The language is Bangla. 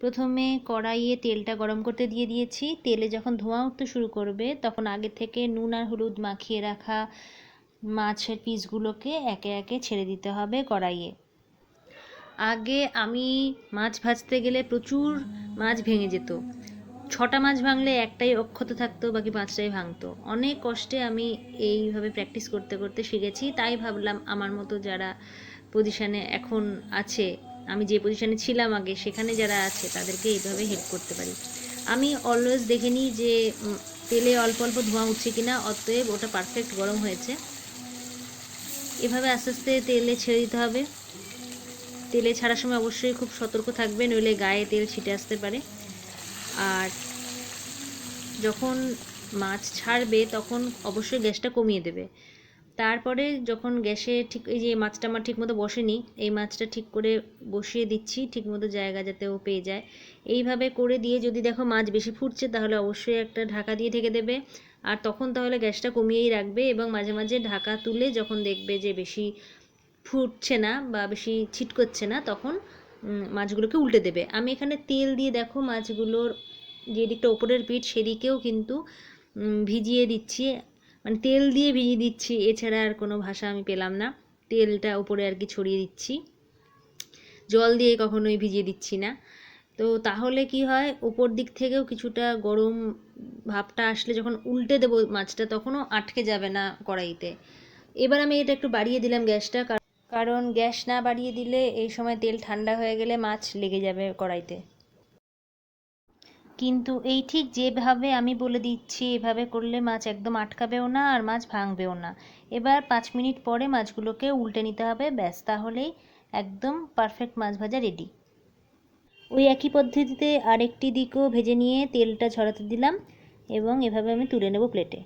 প্রথমে কড়াইয়ে তেলটা গরম করতে দিয়ে দিয়েছি। তেলে যখন ধোঁয়া উঠতে শুরু করবে, তখন আগে থেকে নুন আর হলুদ মাখিয়ে রাখা মাছের পিসগুলোকে একে একে ছেড়ে দিতে হবে কড়াইয়ে। আগে আমি মাছ ভাজতে গেলে প্রচুর মাছ ভেঙে যেত। ছটা মাছ ভাঙলে একটাই অক্ষত থাকতো, বাকি পাঁচটাই ভাঙতো। অনেক কষ্টে আমি এইভাবে প্র্যাকটিস করতে করতে শিখেছি। তাই ভাবলাম আমার মতো যারা পজিশানে এখন আছে আমি যে পজিশানে ছিলাম আগে, সেখানে যারা আছে, তাদেরকে এইভাবে হেল্প করতে পারি। আমি অলওয়েজ দেখে নিই যে তেলে অল্প অল্প ধোঁয়া উঠছে কিনা, অতএব ওটা পারফেক্ট গরম হয়েছে। এভাবে আস্তে আস্তে তেলে ছেড়ে দিতে হবে। তেলে ছাড়ার সময় অবশ্যই খুব সতর্ক থাকবে নইলে গায়ে তেল ছিটে আসতে পারে। আর যখন মাছ ছাড়বে, তখন অবশ্যই গ্যাসটা কমিয়ে দেবে। তারপরে যখন গ্যাসে ঠিক, এই যে মাছটা আমার ঠিক মতো বসেনি, এই মাছটা ঠিক করে বসিয়ে দিচ্ছি ঠিক মতো জায়গা যাতে ও পেয়ে যায়। এইভাবে করে দিয়ে যদি দেখো মাছ বেশি ফুটছে, তাহলে অবশ্যই একটা ঢাকা দিয়ে ঢেকে দেবে। আর তখন তাহলে গ্যাসটা কমিয়েই রাখবে এবং মাঝে মাঝে ঢাকা তুলে যখন দেখবে যে বেশি ফুটছে না বা বেশি ছিটকোচ্ছে না, তখন মাছগুলোকে উল্টে দেবে। আমি এখানে তেল দিয়ে দেখো মাছগুলোর যে দিকটা ওপরের পিঠ, সেদিকেও কিন্তু ভিজিয়ে দিচ্ছি। মানে তেল দিয়ে ভিজিয়ে দিচ্ছি, এছাড়া আর কোনো ভাষা আমি পেলাম না। তেলটা উপরে আর কি ছড়িয়ে দিচ্ছি। জল দিয়ে কখনোই ভিজিয়ে দিচ্ছি না। তো তাহলে কি হয় উপর দিক থেকেও কিছুটা গরম ভাবটা আসলে যখন উল্টে দেবো মাছটা, তখনও আটকে যাবে না কড়াইতে। এবার আমি এটা একটু বাড়িয়ে দিলাম গ্যাসটা, কার- কারণ গ্যাস না বাড়িয়ে দিলে এই সময় তেল ঠান্ডা হয়ে গেলে মাছ লেগে যাবে কড়াইতে। কিন্তু এই ঠিক যেভাবে আমি বলে দিচ্ছি, এভাবে করলে মাছ একদম আটকাবেও না আর মাছ ভাঙবেও না। এবার পাঁচ মিনিট পরে মাছগুলোকে উল্টে নিতে হবে, ব্যাস তাহলেই একদম পারফেক্ট মাছ ভাজা রেডি ওই একই পদ্ধতিতে আরেকটি দিকও ভেজে নিয়ে তেলটা ঝরাতে দিলাম এবং এভাবে আমি তুলে নেব প্লেটে